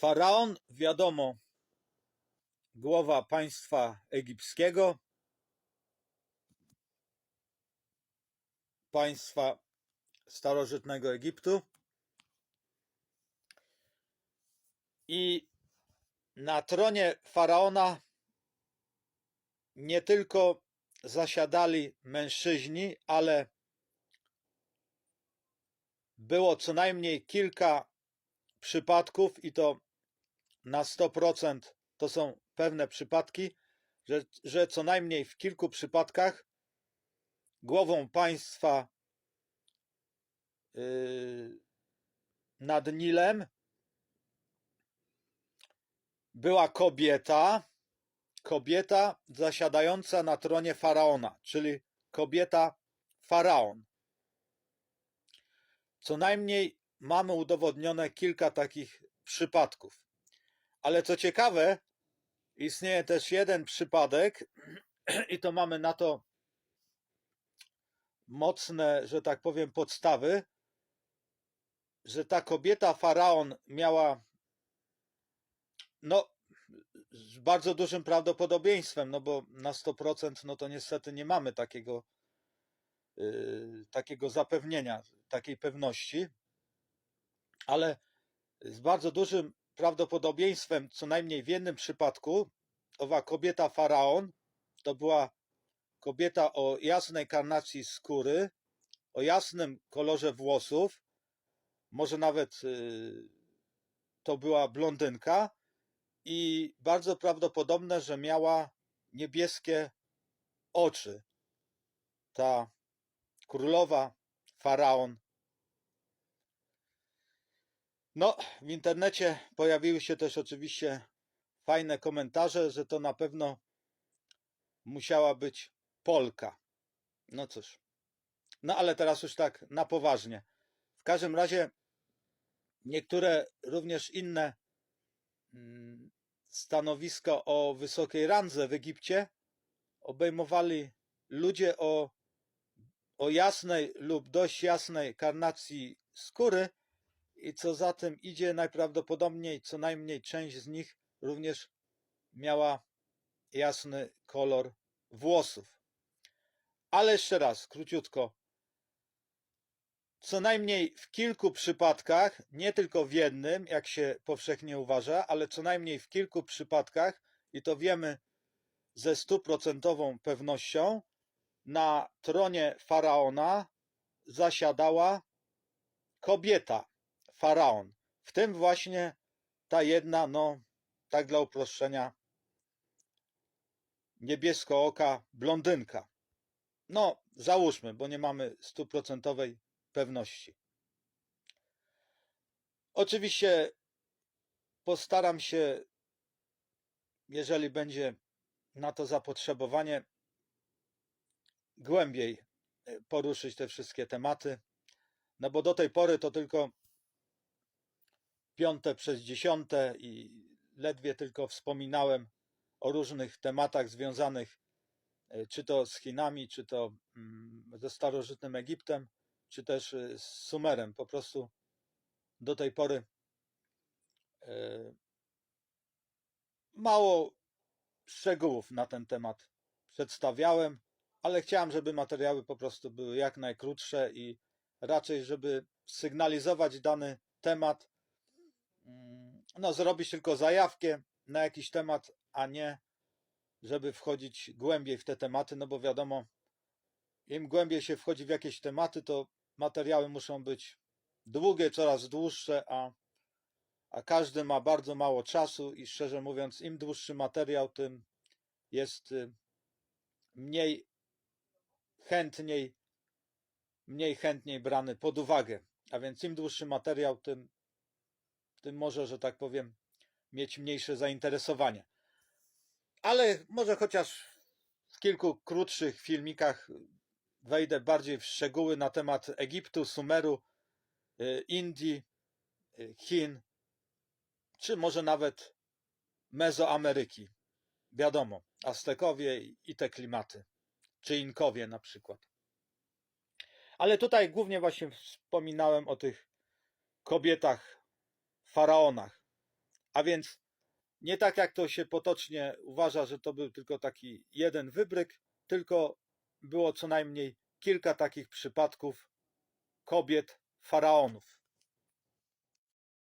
Faraon, wiadomo, głowa państwa egipskiego, państwa starożytnego Egiptu. I na tronie faraona nie tylko zasiadali mężczyźni, ale było co najmniej kilka przypadków, i to na 100% to są pewne przypadki, że, że co najmniej w kilku przypadkach głową państwa yy, nad Nilem była kobieta, kobieta zasiadająca na tronie faraona, czyli kobieta faraon. Co najmniej mamy udowodnione kilka takich przypadków. Ale co ciekawe, istnieje też jeden przypadek, i to mamy na to mocne, że tak powiem, podstawy, że ta kobieta faraon miała no z bardzo dużym prawdopodobieństwem, no bo na 100% no to niestety nie mamy takiego yy, takiego zapewnienia, takiej pewności, ale z bardzo dużym prawdopodobieństwem, co najmniej w jednym przypadku, owa kobieta faraon to była kobieta o jasnej karnacji skóry, o jasnym kolorze włosów, może nawet yy, to była blondynka i bardzo prawdopodobne, że miała niebieskie oczy. Ta królowa, faraon. No, w internecie pojawiły się też oczywiście fajne komentarze, że to na pewno musiała być Polka. No cóż. No ale teraz już tak na poważnie. W każdym razie niektóre również inne mm, stanowiska o wysokiej randze w Egipcie obejmowali ludzie o, o jasnej lub dość jasnej karnacji skóry i co za tym idzie najprawdopodobniej co najmniej część z nich również miała jasny kolor włosów. Ale jeszcze raz, króciutko. Co najmniej w kilku przypadkach, nie tylko w jednym, jak się powszechnie uważa, ale co najmniej w kilku przypadkach, i to wiemy ze stuprocentową pewnością, na tronie faraona zasiadała kobieta, faraon. W tym właśnie ta jedna, no, tak dla uproszczenia, niebieskooka blondynka. No, załóżmy, bo nie mamy stuprocentowej pewności. Oczywiście postaram się, jeżeli będzie na to zapotrzebowanie, głębiej e, poruszyć te wszystkie tematy. No bo do tej pory to tylko piąte przez dziesiąte i ledwie tylko wspominałem o różnych tematach związanych e, czy to z Chinami, czy to mm, ze starożytnym Egiptem, czy też e, z Sumerem. Po prostu do tej pory e, mało szczegółów na ten temat przedstawiałem, ale chciałem, żeby materiały po prostu były jak najkrótsze i raczej, żeby sygnalizować dany temat, no zrobić tylko zajawkę na jakiś temat, a nie żeby wchodzić głębiej w te tematy, no bo wiadomo, im głębiej się wchodzi w jakieś tematy, to materiały muszą być długie, coraz dłuższe, a, a każdy ma bardzo mało czasu i szczerze mówiąc, im dłuższy materiał, tym jest y, mniej chętniej, mniej chętniej brany pod uwagę. A więc im dłuższy materiał, tym, tym może, że tak powiem, mieć mniejsze zainteresowanie. Ale może chociaż w kilku krótszych filmikach wejdę bardziej w szczegóły na temat Egiptu, Sumeru, y, Indii, y, Chin, czy może nawet Mezoameryki. Wiadomo, Aztekowie i te klimaty, czy Inkowie na przykład. Ale tutaj głównie właśnie wspominałem o tych kobietach, faraonach. A więc nie tak jak to się potocznie uważa, że to był tylko taki jeden wybryk, tylko było co najmniej kilka takich przypadków kobiet faraonów.